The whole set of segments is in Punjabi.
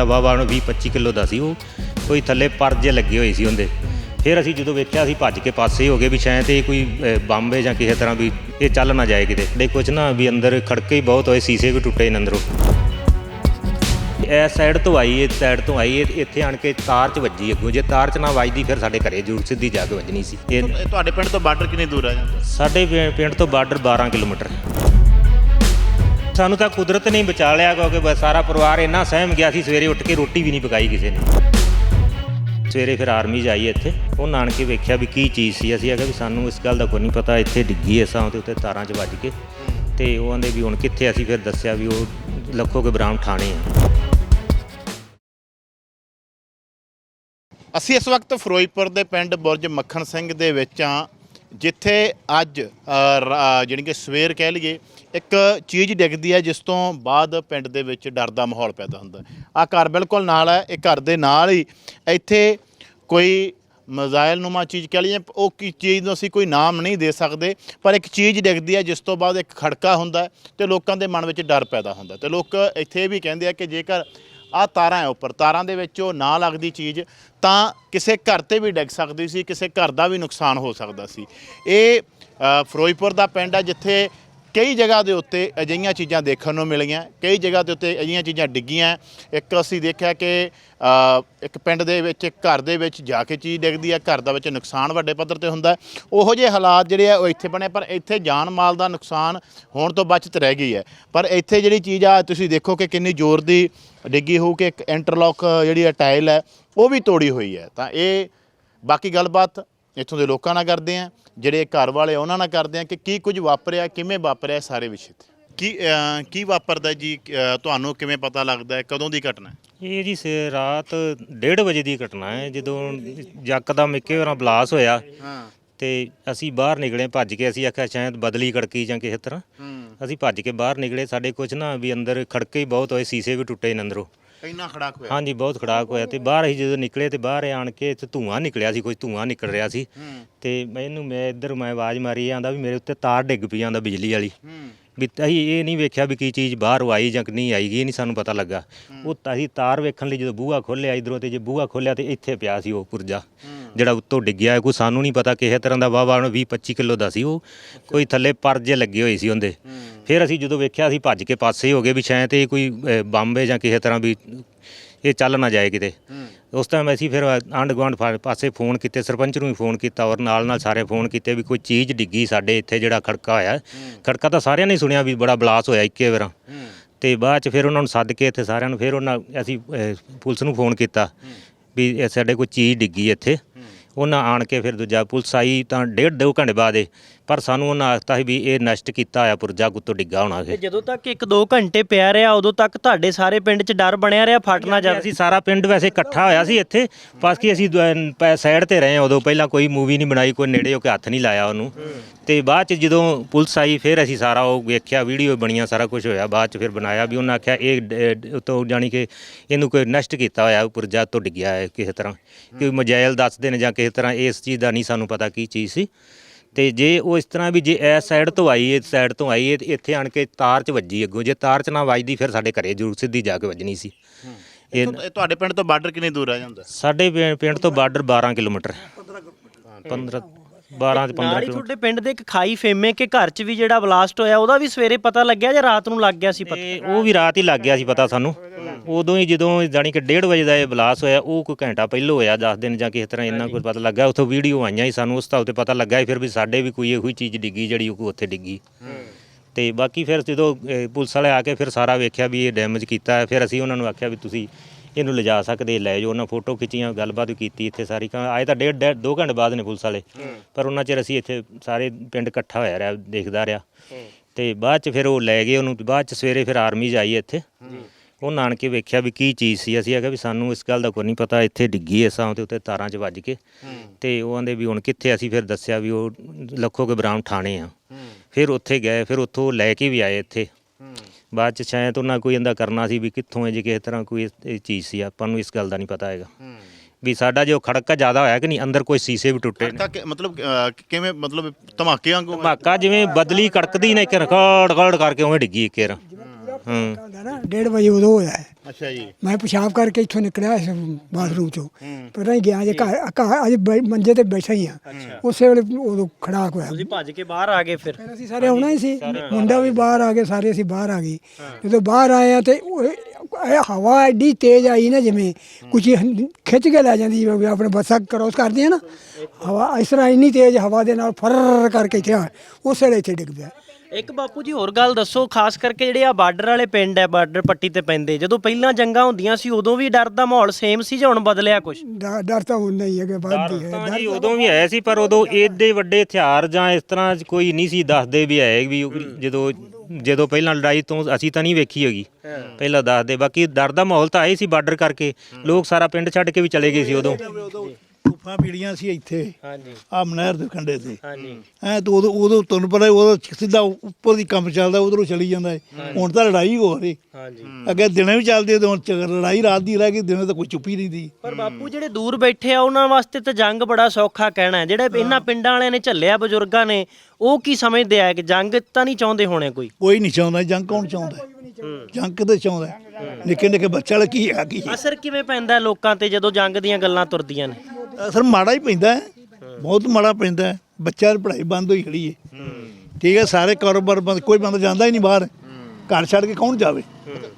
ਦਾ ਵਾਵਾ ਨੂੰ 20 25 ਕਿਲੋ ਦਾ ਸੀ ਉਹ। ਕੋਈ ਥੱਲੇ ਪਰ ਜੇ ਲੱਗੇ ਹੋਏ ਸੀ ਉਹਦੇ। ਫਿਰ ਅਸੀਂ ਜਦੋਂ ਵੇਖਿਆ ਅਸੀਂ ਭੱਜ ਕੇ ਪਾਸੇ ਹੋ ਗਏ ਵੀ ਸ਼ਾਇਦ ਇਹ ਕੋਈ ਬੰਬ ਜਾਂ ਕਿਸੇ ਤਰ੍ਹਾਂ ਵੀ ਇਹ ਚੱਲ ਨਾ ਜਾਏ ਕਿਤੇ। ਦੇ ਕੁਝ ਨਾ ਵੀ ਅੰਦਰ ਖੜਕੇ ਹੀ ਬਹੁਤ ਹੋਏ ਸੀਸੇ ਵੀ ਟੁੱਟੇ ਨੇ ਅੰਦਰੋਂ। ਇਸ ਸਾਈਡ ਤੋਂ ਆਈ ਇਸ ਸਾਈਡ ਤੋਂ ਆਈ ਇੱਥੇ ਆਣ ਕੇ ਤਾਰ 'ਚ ਵੱਜੀ ਅੱਗੋਂ। ਜੇ ਤਾਰ 'ਚ ਨਾ ਵੱਜਦੀ ਫਿਰ ਸਾਡੇ ਘਰੇ ਜ਼ਰੂਰ ਸਿੱਧੀ ਜਾ ਕੇ ਵੱਜਣੀ ਸੀ। ਇਹ ਤੁਹਾਡੇ ਪਿੰਡ ਤੋਂ ਬਾਰਡਰ ਕਿੰਨੀ ਦੂਰ ਆ ਜਾਂਦਾ? ਸਾਡੇ ਪਿੰਡ ਤੋਂ ਬਾਰਡਰ 12 ਕਿਲੋਮੀਟਰ। ਸਾਨੂੰ ਤਾਂ ਕੁਦਰਤ ਨੇ ਬਚਾ ਲਿਆ ਕਿਉਂਕਿ ਬਸ ਸਾਰਾ ਪਰਿਵਾਰ ਇੰਨਾ ਸਹਿਮ ਗਿਆ ਸੀ, ਸਵੇਰੇ ਉੱਠ ਕੇ ਰੋਟੀ ਵੀ ਨਹੀਂ ਪਕਾਈ ਕਿਸੇ ਨੇ। ਸਵੇਰੇ ਫਿਰ ਆਰਮੀ ਜਾਈ ਇੱਥੇ। ਉਹ ਨਾਨਕੇ ਵੇਖਿਆ ਵੀ ਕੀ ਚੀਜ਼ ਸੀ। ਅਸੀਂ ਆਖਿਆ ਵੀ ਸਾਨੂੰ ਇਸ ਗੱਲ ਦਾ ਕੋਈ ਨਹੀਂ ਪਤਾ, ਇੱਥੇ ਡਿੱਗੀ ਐ ਸਾਂ ਤੇ ਉੱਤੇ ਤਾਰਾਂ 'ਚ ਵੱਜ ਕੇ। ਤੇ ਉਹ ਆਂਦੇ ਵੀ ਹੁਣ ਕਿੱਥੇ ਅਸੀਂ ਫਿਰ ਦੱਸਿਆ ਵੀ ਉਹ ਲੱਖੋ ਕੇ ਬਰਾਮ ਠਾਣੇ ਆ। ਅਸੀਂ ਇਸ ਵਕਤ ਫਿਰੋਜ਼ਪੁਰ ਦੇ ਪਿੰਡ ਬੁਰਜ ਮੱਖਣ ਸਿੰਘ ਦੇ ਵਿੱਚ ਆ। ਜਿੱਥੇ ਅੱਜ ਰਾ- ਜਾਣੀ ਕਿ ਸਵੇਰ ਕਹਿ ਲਈਏ, ਇੱਕ ਚੀਜ਼ ਡਿੱਗਦੀ ਹੈ ਜਿਸ ਤੋਂ ਬਾਅਦ ਪਿੰਡ ਦੇ ਵਿੱਚ ਡਰ ਦਾ ਮਾਹੌਲ ਪੈਦਾ ਹੁੰਦਾ ਆ ਘਰ ਬਿਲਕੁਲ ਨਾਲ ਹੈ, ਇਹ ਘਰ ਦੇ ਨਾਲ ਹੀ ਇੱਥੇ ਕੋਈ ਮਜ਼ਾਇਲ ਨੁਮਾ ਚੀਜ਼ ਕਹਿ ਲਈਏ, ਉਹ ਕੀ ਚੀਜ਼ ਨੂੰ ਅਸੀਂ ਕੋਈ ਨਾਮ ਨਹੀਂ ਦੇ ਸਕਦੇ, ਪਰ ਇੱਕ ਚੀਜ਼ ਡਿੱਗਦੀ ਹੈ ਜਿਸ ਤੋਂ ਬਾਅਦ ਇੱਕ ਖੜਕਾ ਹੁੰਦਾ ਹੈ ਤੇ ਲੋਕਾਂ ਦੇ ਮਨ ਵਿੱਚ ਡਰ ਪੈਦਾ ਹੁੰਦਾ ਤੇ ਲੋਕ ਇੱਥੇ ਇਹ ਵੀ ਕਹਿੰਦੇ ਆ ਕਿ ਜੇਕਰ ਆ ਤਾਰਾਂ ਹੈ ਉੱਪਰ, ਤਾਰਾਂ ਦੇ ਵਿੱਚ ਉਹ ਨਾ ਲੱਗਦੀ ਚੀਜ਼ ਤਾਂ ਕਿਸੇ ਘਰ ਤੇ ਵੀ ਡਿੱਗ ਸਕਦੀ ਸੀ, ਕਿਸੇ ਘਰ ਦਾ ਵੀ ਨੁਕਸਾਨ ਹੋ ਸਕਦਾ ਸੀ। ਇਹ ਫਿਰੋਜ਼ਪੁਰ ਦਾ ਪਿੰਡ ਹੈ ਜਿੱਥੇ ਕਈ ਜਗ੍ਹਾ ਦੇ ਉੱਤੇ ਅਜਿਹੀਆਂ ਚੀਜ਼ਾਂ ਦੇਖਣ ਨੂੰ ਮਿਲੀਆਂ, ਕਈ ਜਗ੍ਹਾ ਦੇ ਉੱਤੇ ਅਜਿਹੀਆਂ ਚੀਜ਼ਾਂ ਡਿੱਗੀਆਂ। ਇੱਕ ਅਸੀਂ ਦੇਖਿਆ ਕਿ ਇੱਕ ਪਿੰਡ ਦੇ ਵਿੱਚ, ਇੱਕ ਘਰ ਦੇ ਵਿੱਚ ਜਾ ਕੇ ਚੀਜ਼ ਡਿੱਗਦੀ ਹੈ, ਘਰ ਦਾ ਵਿੱਚ ਨੁਕਸਾਨ ਵੱਡੇ ਪੱਧਰ ਤੇ ਹੁੰਦਾ। ਉਹੋ ਜਿਹੇ ਹਾਲਾਤ ਜਿਹੜੇ ਆ, ਉਹ ਇੱਥੇ ਬਣੇ, ਪਰ ਇੱਥੇ ਜਾਨ ਮਾਲ ਦਾ ਨੁਕਸਾਨ ਹੋਣ ਤੋਂ ਬਚਤ ਰਹਿ ਗਈ ਹੈ। ਪਰ ਇੱਥੇ ਜਿਹੜੀ ਚੀਜ਼ ਆ, ਤੁਸੀਂ ਦੇਖੋ ਕਿ ਕਿੰਨੀ ਜ਼ੋਰ ਦੀ ਡਿੱਗੀ ਹੋਊ ਕਿ ਇੱਕ ਇੰਟਰਲੌਕ ਜਿਹੜੀ ਹੈ ਟਾਇਲ ਹੈ, ਉਹ ਵੀ ਤੋੜੀ ਹੋਈ ਹੈ। ਤਾਂ ਇਹ ਬਾਕੀ ਗੱਲਬਾਤ ਇੱਥੋਂ ਦੇ ਲੋਕਾਂ ਨਾਲ ਕਰਦੇ ਆ ਜਿਹੜੇ ਘਰ ਵਾਲੇ ਉਹਨਾਂ ਨਾਲ ਕਰਦੇ ਆ ਕਿ ਕੀ ਕੁਝ ਵਾਪਰਿਆ ਕਿਵੇਂ ਵਾਪਰਿਆ ਸਾਰੇ ਵਿਸ਼ੇ ਤੇ? ਕੀ ਕੀ ਵਾਪਰਦਾ ਜੀ? ਤੁਹਾਨੂੰ ਕਿਵੇਂ ਪਤਾ ਲੱਗਦਾ ਹੈ? ਕਦੋਂ ਦੀ ਘਟਨਾ ਹੈ? ਇਹ ਜੀ ਸੇ ਰਾਤ 1:30 ਵਜੇ ਦੀ ਘਟਨਾ ਹੈ ਜਦੋਂ ਯਕਦਮ ਇੱਕੇ ਵਾਰਾਂ ਬਲਾਸ ਹੋਇਆ ਹਾਂ। ਤੇ ਅਸੀਂ ਬਾਹਰ ਨਿਕਲੇ ਭੱਜ ਕੇ ਅਸੀਂ ਆਖਿਆ ਸ਼ਾਇਦ ਬਦਲੀ ਕੜਕੀ ਜਾਂ ਕਿਸੇ ਤਰ੍ਹਾਂ। ਹੂੰ। ਅਸੀਂ ਭੱਜ ਕੇ ਬਾਹਰ ਨਿਕਲੇ ਸਾਡੇ ਕੁਝ ਨਾ ਵੀ ਅੰਦਰ ਖੜਕੇ ਹੀ ਬਹੁਤ ਹੋਏ ਸੀਸੇ ਵੀ ਟੁੱਟੇ ਨੇ ਅੰਦਰੋਂ ਇੰਨਾ ਖੜਾਕ ਹੋਇਆ? ਹਾਂਜੀ ਬਹੁਤ ਖੜਾਕ ਹੋਇਆ ਤੇ ਬਾਹਰ ਅਸੀਂ ਜਦੋਂ ਨਿਕਲੇ ਤੇ ਬਾਹਰ ਆਣ ਕੇ ਇੱਥੇ ਧੂਆਂ ਨਿਕਲਿਆ ਸੀ ਕੁਝ ਧੂਆਂ ਨਿਕਲ ਰਿਹਾ ਸੀ। ਹੂੰ। ਤੇ ਮੈਨੂੰ ਮੈਂ ਇੱਧਰ ਮੈਂ ਆਵਾਜ਼ ਮਾਰੀ ਜਾਂਦਾ ਵੀ ਮੇਰੇ ਉੱਤੇ ਤਾਰ ਡਿੱਗ ਪਈ ਜਾਂਦਾ ਬਿਜਲੀ ਵਾਲੀ। ਹੂੰ। ਵੀ ਅਸੀਂ ਇਹ ਨਹੀਂ ਵੇਖਿਆ ਵੀ ਕੀ ਚੀਜ਼ ਬਾਹਰ ਆਈ ਜਾਂ ਕਿ ਨਹੀਂ ਆਈ ਇਹ ਨਹੀਂ ਸਾਨੂੰ ਪਤਾ ਲੱਗਾ। ਉਹ ਤਾਂ ਅਸੀਂ ਤਾਰ ਵੇਖਣ ਲਈ ਜਦੋਂ ਬੂਹਾ ਖੋਲ੍ਹਿਆ ਇਧਰੋਂ ਤੇ ਜੇ ਬੂਹਾ ਖੋਲ੍ਹਿਆ ਤੇ ਇੱਥੇ ਪਿਆ ਸੀ ਉਹ ਪੁਰਜਾ। ਜਿਹੜਾ ਉੱਤੋਂ ਡਿੱਗਿਆ ਕੋਈ ਸਾਨੂੰ ਨਹੀਂ ਪਤਾ ਕਿਸੇ ਤਰ੍ਹਾਂ ਦਾ ਵਾਵਾ ਨੂੰ 20 25 ਕਿਲੋ ਦਾ ਸੀ ਉਹ। ਕੋਈ ਥੱਲੇ ਪਰ ਜੇ ਲੱਗੇ ਹੋਏ ਸੀ ਉਹਦੇ। ਫਿਰ ਅਸੀਂ ਜਦੋਂ ਵੇਖਿਆ ਅਸੀਂ ਭੱਜ ਕੇ ਪਾਸੇ ਹੋ ਗਏ ਵੀ ਸ਼ਾਇਦ ਇਹ ਕੋਈ ਬੰਬ ਜਾਂ ਕਿਸੇ ਤਰ੍ਹਾਂ ਵੀ ਇਹ ਚੱਲ ਨਾ ਜਾਏ ਕਿਤੇ। ਉਸ ਟਾਈਮ ਅਸੀਂ ਫਿਰ ਗੁਆਂਢ ਫਾ- ਪਾਸੇ ਫੋਨ ਕੀਤੇ ਸਰਪੰਚ ਨੂੰ ਵੀ ਫੋਨ ਕੀਤਾ ਔਰ ਨਾਲ ਨਾਲ ਸਾਰੇ ਫੋਨ ਕੀਤੇ ਵੀ ਕੋਈ ਚੀਜ਼ ਡਿੱਗੀ ਸਾਡੇ ਇੱਥੇ ਜਿਹੜਾ ਖੜਕਾ ਹੋਇਆ। ਖੜਕਾ ਤਾਂ ਸਾਰਿਆਂ ਨੇ ਸੁਣਿਆ ਵੀ ਬੜਾ ਬਲਾਸ ਹੋਇਆ ਇੱਕੇ ਵਾਰਾਂ। ਤੇ ਬਾਅਦ ਚ ਫਿਰ ਉਹਨਾਂ ਨੂੰ ਸੱਦ ਕੇ ਇੱਥੇ ਸਾਰਿਆਂ ਨੂੰ ਫਿਰ ਉਹਨਾਂ ਅਸੀਂ ਪੁਲਿਸ ਨੂੰ ਫੋਨ ਕੀਤਾ ਵੀ ਸਾਡੇ ਕੋਈ ਚੀਜ਼ ਡਿੱਗੀ ਇੱਥੇ। ਉਹਨਾਂ ਆਣ ਕੇ ਫਿਰ ਦੂਜਾ ਪੁਲਿਸ ਆਈ ਤਾਂ ਡੇਢ ਦੋ ਘੰਟੇ ਬਾਅਦ ਇਹ ਪਰ ਸਾਨੂੰ ਉਹਨਾਂ ਆਖਤਾ ਸੀ ਵੀ ਇਹ ਨਸ਼ਟ ਕੀਤਾ ਹੋਇਆ ਪੁਰਜਾ ਕੁੱਤੋਂ ਡਿੱਗਾ ਹੋਣਾ ਤੇ ਹੈ ਜਦੋਂ ਤੱਕ 1-2 ਘੰਟੇ ਪਿਆ ਰਿਹਾ ਉਦੋਂ ਤੱਕ ਤੁਹਾਡੇ ਸਾਰੇ ਪਿੰਡ 'ਚ ਡਰ ਬਣਿਆ ਰਿਹਾ ਫਟ ਨਾ ਜਾਵੇ ਅਸੀਂ ਸਾਰਾ ਪਿੰਡ ਵੈਸੇ ਇਕੱਠਾ ਹੋਇਆ ਸੀ ਇੱਥੇ ਬਸ ਕਿ ਅਸੀਂ ਸਾਈਡ ਤੇ ਰਹੇ ਹਾਂ ਉਦੋਂ ਪਹਿਲਾਂ ਕੋਈ ਮੂਵੀ ਨਹੀਂ ਬਣਾਈ ਕੋਈ ਨੇੜੇ ਹੋ ਕੇ ਹੱਥ ਨਹੀਂ ਲਾਇਆ ਉਹਨੂੰ। ਤੇ ਬਾਅਦ ਚ ਜਦੋਂ ਪੁਲਿਸ ਆਈ ਫਿਰ ਅਸੀਂ ਸਾਰਾ ਉਹ ਵੇਖਿਆ ਵੀਡੀਓ ਬਣੀਆਂ ਸਾਰਾ ਕੁਝ ਹੋਇਆ। ਬਾਅਦ ਚ ਫਿਰ ਬਣਾਇਆ ਵੀ ਉਹਨਾਂ ਆਖਿਆ ਇਹ ਤੋਂ ਜਾਣੀ ਕਿ ਇਹਨੂੰ ਕੋਈ ਨਸ਼ਟ ਕੀਤਾ ਹੋਇਆ ਪੁਰਜਾ ਤੋਂ ਡਿੱਗਿਆ ਹੈ ਕਿਸੇ ਤਰ੍ਹਾਂ। ਕਿ ਮਜਾਇਲ ਦੱਸਦੇ ਨੇ ਜਾਂ ਕਿਸੇ ਤਰ੍ਹਾਂ ਇਸ ਚੀਜ਼ ਦਾ ਨਹੀਂ ਸਾਨੂੰ ਪਤਾ ਕੀ ਚੀਜ਼ ਸੀ। ਤੇ ਜੇ ਉਹ ਇਸ ਤਰ੍ਹਾਂ ਵੀ ਜੇ ਇਸ ਸਾਈਡ ਤੋਂ ਆਈ ਇਸ ਸਾਈਡ ਤੋਂ ਆਈ ਇਹ ਤੇ ਇੱਥੇ ਆਣ ਕੇ ਤਾਰ 'ਚ ਵੱਜੀ ਅੱਗੋਂ। ਜੇ ਤਾਰ 'ਚ ਨਾ ਵੱਜਦੀ ਫਿਰ ਸਾਡੇ ਘਰੇ ਜ਼ਰੂਰ ਸਿੱਧੀ ਜਾ ਕੇ ਵੱਜਣੀ ਸੀ। ਇਹ ਇੱਥੋਂ- ਇਹ ਤੁਹਾਡੇ ਪਿੰਡ ਤੋਂ ਬਾਰਡਰ ਕਿੰਨੀ ਦੂਰ ਆ ਜਾਂਦਾ? ਸਾਡੇ ਪਿੰ- ਪਿੰਡ ਤੋਂ ਬਾਰਡਰ 12 ਕਿਲੋਮੀਟਰ। 15 12 ਤੇ 15 ਨਾਲ ਹੀ ਤੁਹਾਡੇ ਪਿੰਡ ਦੇ ਇੱਕ ਖਾਈ ਫੇਮੇ ਕਿ ਘਰ 'ਚ ਵੀ ਜਿਹੜਾ ਬਲਾਸਟ ਹੋਇਆ ਉਹਦਾ ਵੀ ਸਵੇਰੇ ਪਤਾ ਲੱਗਿਆ ਜਾਂ ਰਾਤ ਨੂੰ ਲੱਗ ਗਿਆ ਸੀ ਪਤਾ? ਤੇ ਉਹ ਵੀ ਰਾਤ ਹੀ ਲੱਗ ਗਿਆ ਸੀ ਪਤਾ ਸਾਨੂੰ। ਉਦੋਂ ਹੀ ਜਦੋਂ ਜਾਣੀ ਕਿ 1:30 ਵਜੇ ਦਾ ਇਹ ਬਲਾਸ ਹੋਇਆ ਉਹ ਕੋਈ ਘੰਟਾ ਪਹਿਲਾਂ ਹੋਇਆ 10 ਦਿਨ ਜਾਂ ਕਿਸੇ ਤਰ੍ਹਾਂ ਇੰਨਾ ਕੁਝ ਪਤਾ ਲੱਗਾ ਉੱਥੋਂ ਵੀਡੀਓ ਆਈਆਂ ਸੀ ਸਾਨੂੰ ਉਸ ਤਾਂ ਉੱਤੇ ਪਤਾ ਲੱਗਾ ਸੀ ਫਿਰ ਵੀ ਸਾਡੇ ਵੀ ਕੋਈ ਇਹੋ ਹੀ ਚੀਜ਼ ਡਿੱਗੀ ਜਿਹੜੀ ਉਹ ਉੱਥੇ ਡਿੱਗੀ। ਤੇ ਬਾਕੀ ਫਿਰ ਜਦੋਂ ਪੁਲਿਸ ਵਾਲੇ ਆ ਕੇ ਫਿਰ ਸਾਰਾ ਵੇਖਿਆ ਵੀ ਇਹ ਡੈਮੇਜ ਕੀਤਾ ਹੈ ਫਿਰ ਅਸੀਂ ਉਹਨਾਂ ਨੂੰ ਆਖਿਆ ਵੀ ਤੁਸੀਂ ਇਹਨੂੰ ਲਿਜਾ ਸਕਦੇ ਲੈ ਜਾਓ ਉਹਨਾਂ ਫੋਟੋ ਖਿੱਚੀਆਂ ਗੱਲਬਾਤ ਕੀਤੀ ਇੱਥੇ ਸਾਰੀ ਕਾਂ ਆਏ ਤਾਂ ਡੇਢ ਡੇਢ- ਦੋ ਘੰਟੇ ਬਾਅਦ ਨੇ ਪੁਲਿਸ ਵਾਲੇ। ਪਰ ਉਹਨਾਂ ਚਿਰ ਅਸੀਂ ਇੱਥੇ ਸਾਰੇ ਪਿੰਡ ਇਕੱਠਾ ਹੋਇਆ ਰਿਹਾ ਦੇਖਦਾ ਰਿਹਾ। ਤੇ ਬਾਅਦ ਚ ਫਿਰ ਉਹ ਲੈ ਗਏ ਉਹਨੂੰ ਬਾਅਦ ਚ ਸਵੇਰੇ ਫਿਰ ਆਰਮੀ ਜਾਈ ਇੱਥੇ। ਉਹ ਆਣ ਕੇ ਵੇਖਿਆ ਵੀ ਕੀ ਚੀਜ਼ ਸੀ ਅਸੀਂ ਆਖਿਆ ਵੀ ਸਾਨੂੰ ਇਸ ਗੱਲ ਦਾ ਕੋਈ ਨਹੀਂ ਪਤਾ ਇੱਥੇ ਡਿੱਗੀ ਐ ਸਾਂ ਤੇ ਉੱਤੇ ਤਾਰਾਂ 'ਚ ਵੱਜ ਕੇ। ਤੇ ਉਹ ਆਂਦੇ ਵੀ ਹੁਣ ਕਿੱਥੇ ਅਸੀਂ ਫਿਰ ਦੱਸਿਆ ਵੀ ਉਹ ਲੱਖੋ ਕੇ ਬਰਾਮ ਠਾਣੇ ਆ। ਫਿਰ ਉੱਥੇ ਗਏ ਫਿਰ ਉੱਥੋਂ ਲੈ ਕੇ ਵੀ ਆਏ ਇੱਥੇ। ਬਾਅਦ ਚ ਸ਼ਾਇਦ ਉਹਨਾਂ ਕੋਈ ਇਹਦਾ ਕਰਨਾ ਸੀ ਵੀ ਕਿੱਥੋਂ ਹੈ ਜੇ ਕਿਸੇ ਤਰ੍ਹਾਂ ਕੋਈ ਇਹ ਚੀਜ਼ ਸੀ ਆਪਾਂ ਨੂੰ ਇਸ ਗੱਲ ਦਾ ਨਹੀਂ ਪਤਾ ਹੈਗਾ। ਵੀ ਸਾਡਾ ਜੋ ਖੜਕਾ ਜ਼ਿਆਦਾ ਹੋਇਆ ਕਿ ਨਹੀਂ ਅੰਦਰ ਕੋਈ ਸੀਸੇ ਵੀ ਟੁੱਟੇ ਨੇ। ਕਿ- ਮਤਲਬ ਅਹ, ਕਿਵੇਂ ਮਤਲਬ ਧਮਾਕੇ ਵਾਂਗੂ ਧਮਾਕਾ ਜਿਵੇਂ ਬਦਲੀ ਕੜਕਦੀ ਨੇ ਕਿ ਰਕੜ ਕੜ ਕਰਕੇ ਉਵੇਂ ਡਿੱਗੀ ਇੱਕ ਵਾਰ। ਹੁੰਦਾ ਨਾ 1:30 ਵਜੇ ਉਦੋਂ ਹੋਇਆ ਹੈ। ਅੱਛਾ ਜੀ। ਮੈਂ ਪਿਸ਼ਾਬ ਕਰਕੇ ਇੱਥੋਂ ਨਿਕਲਿਆ ਇਸ ਬਾਥਰੂਮ ਚੋਂ। ਪਤਾ ਨਹੀਂ ਗਿਆ ਜੇ ਘਰ ਘਰ ਅਜੇ ਬੈ- ਮੰਜੇ ਤੇ ਬੈਠਾ ਹੀ ਆ। ਉਸੇ ਵੇਲੇ ਉਦੋਂ ਖੜਾਕ ਹੋਇਆ। ਤੁਸੀਂ ਭੱਜ ਕੇ ਬਾਹਰ ਆ ਗਏ ਫਿਰ? ਫਿਰ ਅਸੀਂ ਸਾਰੇ ਆਉਣਾ ਹੀ ਸੀ। ਮੁੰਡਾ ਵੀ ਬਾਹਰ ਆ ਗਏ ਸਾਰੇ ਅਸੀਂ ਬਾਹਰ ਆ ਗਏ। ਜਦੋਂ ਬਾਹਰ ਆਏ ਆ ਤੇ ਉਹ ਇਹ ਹਵਾ ਐਡੀ ਤੇਜ਼ ਆਈ ਨਾ ਜਿਵੇਂ ਕੁਝ ਖਿੱਚ ਕੇ ਲੈ ਜਾਂਦੀ ਜਿਵੇਂ ਆਪਣੇ ਬੱਸਾਂ ਕ੍ਰੋਸ ਕਰਦੇ ਆ ਨਾ। ਹਵਾ ਇਸ ਤਰ੍ਹਾਂ ਇੰਨੀ ਤੇਜ਼ ਹਵਾ ਦੇ ਨਾਲ ਫਰ ਕਰਕੇ ਇੱਥੇ ਆ। ਉਸੇ ਵੇਲੇ ਇੱਥੇ ਡਿੱਗ ਪਿਆ। ਇੱਕ ਬਾਪੂ ਜੀ ਹੋਰ ਗੱਲ ਦੱਸੋ ਖਾਸ ਕਰਕੇ ਜਿਹੜੇ ਆ ਬਾਰਡਰ ਵਾਲੇ ਪਿੰਡ ਐ ਬਾਰਡਰ ਪੱਟੀ ਤੇ ਪੈਂਦੇ ਜਦੋਂ ਪਹਿਲਾਂ ਜੰਗਾਂ ਹੁੰਦੀਆਂ ਸੀ ਉਦੋਂ ਵੀ ਡਰ ਦਾ ਮਾਹੌਲ ਸੇਮ ਸੀ ਜਾਂ ਹੁਣ ਬਦਲਿਆ ਕੁਝ ਡਰ ਡਰ ਤਾਂ ਹੁੰਦਾ ਹੀ ਹੈ ਕਿ ਵੱਧਦੀ ਹੈ ਤਾਂ ਜੀ ਉਦੋਂ ਵੀ ਆਇਆ ਸੀ ਪਰ ਉਦੋਂ ਏਡੇ ਵੱਡੇ ਹਥਿਆਰ ਜਾਂ ਇਸ ਤਰ੍ਹਾਂ ਕੋਈ ਨਹੀਂ ਸੀ ਦੱਸਦੇ ਵੀ ਹੈ ਵੀ ਉਹ ਜਦੋਂ ਜਦੋਂ ਪਹਿਲਾਂ ਲੜਾਈ ਤੋਂ ਅਸੀਂ ਤਾਂ ਨਹੀਂ ਵੇਖੀ ਹੈਗੀ। ਪਹਿਲਾਂ ਦੱਸਦੇ ਬਾਕੀ ਡਰ ਦਾ ਮਾਹੌਲ ਤਾਂ ਆਏ ਸੀ ਬਾਰਡਰ ਕਰਕੇ। ਲੋਕ ਸਾਰਾ ਪਿੰਡ ਛੱਡ ਕੇ ਵੀ ਚਲੇ ਗਏ ਸੀ ਉਦੋਂ। ਧੁੱਪਾਂ ਪੀੜੀਆਂ ਸੀ ਇੱਥੇ। ਹਾਂਜੀ। ਆ ਮਨਹਿਰ ਦੇ ਕੰਢੇ ਤੇ। ਹਾਂਜੀ। ਐ ਤਾਂ ਉਦੋਂ ਉਦੋਂ ਤੁਹਾਨੂੰ ਪਤਾ ਉਦੋਂ ਸਿੱਧਾ ਉੱਪਰ ਦੀ ਕੰਮ ਚੱਲਦਾ ਉਧਰੋਂ ਚਲੀ ਜਾਂਦਾ ਹੈ ਹੁਣ ਤਾਂ ਲੜਾਈ ਹੋ ਰਹੀ। ਹਾਂਜੀ। ਅੱਗੇ ਦਿਨੇ ਵੀ ਚੱਲਦੀ ਤੇ ਹੁਣ ਲੜਾਈ ਰਾਤ ਦੀ ਰਹਿ ਗਈ ਦਿਨੇ ਤਾਂ ਕੋਈ ਚੁੱਪੀ ਨਹੀਂ ਦੀ। ਪਰ ਬਾਪੂ ਜਿਹੜੇ ਦੂਰ ਬੈਠੇ ਆ ਉਹਨਾਂ ਵਾਸਤੇ ਤਾਂ ਜੰਗ ਬੜਾ ਸੌਖਾ ਕਹਿਣਾ ਜਿਹੜੇ ਇਹਨਾਂ ਪਿੰਡਾਂ ਵਾਲਿਆਂ ਨੇ ਝੱਲਿਆ ਬਜ਼ੁਰਗਾਂ ਨੇ ਉਹ ਕੀ ਸਮਝਦੇ ਆ ਕਿ ਜੰਗ ਤਾਂ ਨਹੀਂ ਚਾਹੁੰਦੇ ਹੋਣੇ ਕੋਈ? ਕੋਈ ਨਹੀਂ ਚਾਹੁੰਦਾ ਜੰਗ ਕੌਣ ਚਾਹੁੰਦਾ? ਜੰਗ ਕਿਤੇ ਚਾਹੁੰਦਾ ਨਿੱਕੇ ਨਿੱਕੇ ਬੱਚੇ ਵਾਲਾ ਕੀ ਹੈ ਕੀ ਅਸਰ ਕਿਵੇਂ ਪੈਂਦਾ ਲੋਕਾਂ ਤੇ ਜਦੋਂ ਜੰਗ ਦੀਆਂ ਗੱਲਾਂ ਤੁਰਦੀਆਂ ਨੇ? ਅਸਰ ਮਾੜਾ ਹੀ ਪੈਂਦਾ ਹੈ। ਬਹੁਤ ਮਾੜਾ ਪੈਂਦਾ ਹੈ। ਬੱਚਿਆਂ ਦੀ ਪੜ੍ਹਾਈ ਬੰਦ ਹੋਈ ਖੜੀ ਹੈ ਠੀਕ ਹੈ ਸਾਰੇ ਕਾਰੋਬਾਰ ਬੰਦ ਕੋਈ ਬੰਦਾ ਜਾਂਦਾ ਹੀ ਨਹੀਂ ਬਾਹਰ। ਘਰ ਛੱਡ ਕੇ ਕੌਣ ਜਾਵੇ?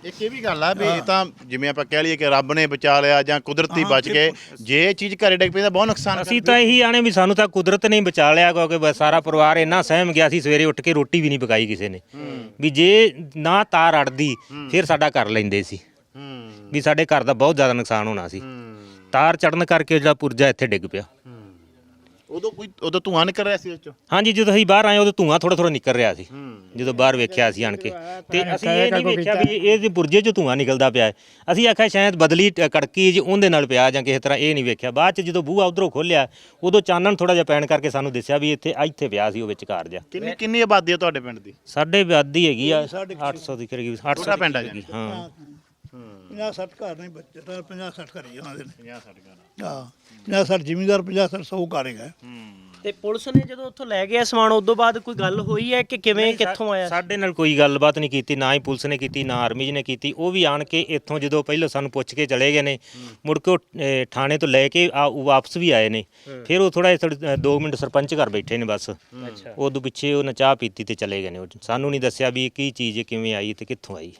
ਇੱਕ ਇਹ ਵੀ ਗੱਲ ਆ ਵੀ ਇਹ ਤਾਂ ਜਿਵੇਂ ਆਪਾਂ ਕਹਿ ਲਈਏ ਕਿ ਰੱਬ ਨੇ ਬਚਾ ਲਿਆ ਜਾਂ ਕੁਦਰਤੀ ਬਚ ਗਏ। ਜੇ ਇਹ ਚੀਜ਼ ਘਰੇ ਡਿੱਗ ਪਈ ਤਾਂ ਬਹੁਤ ਨੁਕਸਾਨ ਅਸੀਂ ਤਾਂ ਇਹੀ ਆਣੇ ਵੀ ਸਾਨੂੰ ਤਾਂ ਕੁਦਰਤ ਨੇ ਹੀ ਬਚਾ ਲਿਆ ਕਿਉਂਕਿ ਬਸ ਸਾਰਾ ਪਰਿਵਾਰ ਇੰਨਾ ਸਹਿਮ ਗਿਆ ਸੀ ਸਵੇਰੇ ਉੱਠ ਕੇ ਰੋਟੀ ਵੀ ਨਹੀਂ ਪਕਾਈ ਕਿਸੇ ਨੇ। ਵੀ ਜੇ ਨਾ ਤਾਰ ਅੜਦੀ ਫਿਰ ਸਾਡਾ ਕਰ ਲੈਂਦੇ ਸੀ। ਹੂੰ ਵੀ ਸਾਡੇ ਘਰ ਦਾ ਬਹੁਤ ਜ਼ਿਆਦਾ ਨੁਕਸਾਨ ਹੋਣਾ ਸੀ। ਤਾਰ ਚੜਨ ਕਰਕੇ ਜਿਹੜਾ ਪੁਰਜਾ ਇੱਥੇ ਡਿੱਗ ਪਿਆ। ਉਦੋਂ ਕੋਈ ਉਦੋਂ ਧੂਆਂ ਨਿਕਲ ਰਿਹਾ ਸੀ ਚੋਂ? ਹਾਂਜੀ ਜਦੋਂ ਅਸੀਂ ਬਾਹਰ ਆਏ ਉਦੋਂ ਧੂਆਂ ਥੋੜਾ ਥੋੜਾ ਨਿਕਲ ਰਿਹਾ ਸੀ। ਜਦੋਂ ਬਾਹਰ ਵੇਖਿਆ ਅਸੀਂ ਆਣ ਕੇ। ਤੇ ਅਸੀਂ ਇਹ ਨਹੀਂ ਵੇਖਿਆ ਵੀ ਇਹਦੇ ਪੁਰਜੇ 'ਚ ਧੂਆਂ ਨਿਕਲਦਾ ਪਿਆ ਹੈ। ਅਸੀਂ ਆਖਿਆ ਸ਼ਾਇਦ ਬਦਲੀ ਟ- ਕੜਕੀ ਜੀ ਉਹਦੇ ਨਾਲ ਪਿਆ ਜਾਂ ਕਿਸੇ ਤਰ੍ਹਾਂ ਇਹ ਨਹੀਂ ਵੇਖਿਆ। ਬਾਅਦ 'ਚ ਜਦੋਂ ਬੂਹਾ ਉਧਰੋਂ ਖੋਲਿਆ ਉਦੋਂ ਚਾਨਣ ਥੋੜਾ ਜਿਹਾ ਪੈਣ ਕਰਕੇ ਸਾਨੂੰ ਦਿਸਿਆ ਵੀ ਇੱਥੇ ਇੱਥੇ ਪਿਆ ਸੀ ਉਹ ਵਿੱਚ ਕਾਰ ਜਿਹਾ। ਕਿੰਨੀ ਕਿੰਨੀ ਆਬਾਦੀ ਆ ਤੁਹਾਡੇ ਪਿੰਡ ਦੀ? ਸਾਡੇ ਆਬਾਦੀ ਹੈਗੀ ਆ 800 ਦੀ ਕਰੀਬ 800 ਛੋਟਾ ਪਿੰਡ ਆ ਹੈਗੀ, ਹਾਂ। 50 60 ਘਰ ਨਹੀਂ ਬੱਚੇ ਤਾਂ 50 60 ਘਰ ਹੀ ਉਹਨਾਂ ਦੇ ਨੇ। 50 60 ਘਰ ਹਾਂ 50 60 ਜ਼ਿਮੀਂਦਾਰ 50 60 100 ਘਰ ਹੈਗਾ। ਤੇ ਪੁਲਿਸ ਨੇ ਜਦੋਂ ਉੱਥੋਂ ਲੈ ਗਿਆ ਸਮਾਨ ਉਦੋਂ ਬਾਅਦ ਕੋਈ ਗੱਲ ਹੋਈ ਹੈ ਕਿ ਕਿਵੇਂ ਕਿੱਥੋਂ ਆਇਆ? ਸਾਡੇ ਨਾਲ ਕੋਈ ਗੱਲਬਾਤ ਨਹੀਂ ਕੀਤੀ ਨਾ ਹੀ ਪੁਲਿਸ ਨੇ ਕੀਤੀ ਨਾ ਆਰਮੀ ਨੇ ਕੀਤੀ। ਉਹ ਵੀ ਆਣ ਕੇ ਇੱਥੋਂ ਜਦੋਂ ਪਹਿਲਾਂ ਸਾਨੂੰ ਪੁੱਛ ਕੇ ਚਲੇ ਗਏ ਨੇ ਮੁੜ ਕੇ ਉਹ, ਅਹ, ਥਾਣੇ ਤੋਂ ਲੈ ਕੇ ਆ ਉਹ ਵਾਪਸ ਵੀ ਆਏ ਨੇ। ਫਿਰ ਉਹ ਥੋੜਾ 2 ਮਿੰਟ ਸਰਪੰਚ ਘਰ ਬੈਠੇ ਨੇ ਬਸ। ਅੱਛਾ। ਉਦੋਂ ਪਿੱਛੇ ਉਹਨਾਂ ਚਾਹ ਪੀਤੀ ਤੇ ਚਲੇ ਗਏ ਨੇ। ਉਹ ਸਾਨੂੰ ਨਹੀਂ ਦੱਸਿਆ ਵੀ ਇਹ ਕੀ ਚੀਜ਼ ਹੈ, ਕਿਵੇਂ ਆਈ ਤੇ ਕਿੱਥੋਂ ਆਈ।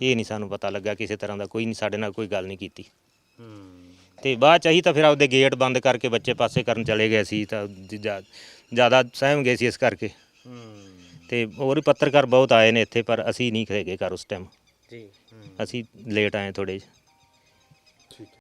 ਇਹ ਨਹੀਂ ਸਾਨੂੰ ਪਤਾ ਲੱਗਾ ਕਿਸੇ ਤਰ੍ਹਾਂ ਦਾ ਕੋਈ ਨਹੀਂ ਸਾਡੇ ਨਾਲ ਕੋਈ ਗੱਲ ਨਹੀਂ ਕੀਤੀ। ਤੇ ਬਾਅਦ ਚ ਅਸੀਂ ਤਾਂ ਫਿਰ ਆਪਦੇ ਗੇਟ ਬੰਦ ਕਰਕੇ ਬੱਚੇ ਪਾਸੇ ਕਰਨ ਚਲੇ ਗਏ ਸੀ ਤਾਂ ਜ਼ਿਆਦਾ ਸਹਿਮ ਗਏ ਸੀ ਇਸ ਕਰਕੇ। ਤੇ ਹੋਰ ਵੀ ਪੱਤਰਕਾਰ ਬਹੁਤ ਆਏ ਨੇ ਇੱਥੇ ਪਰ ਅਸੀਂ ਨਹੀਂ ਖੜੇ ਗਏ ਘਰ ਉਸ ਟਾਈਮ ਜੀ। ਅਸੀਂ ਲੇਟ ਆਏ ਥੋੜੇ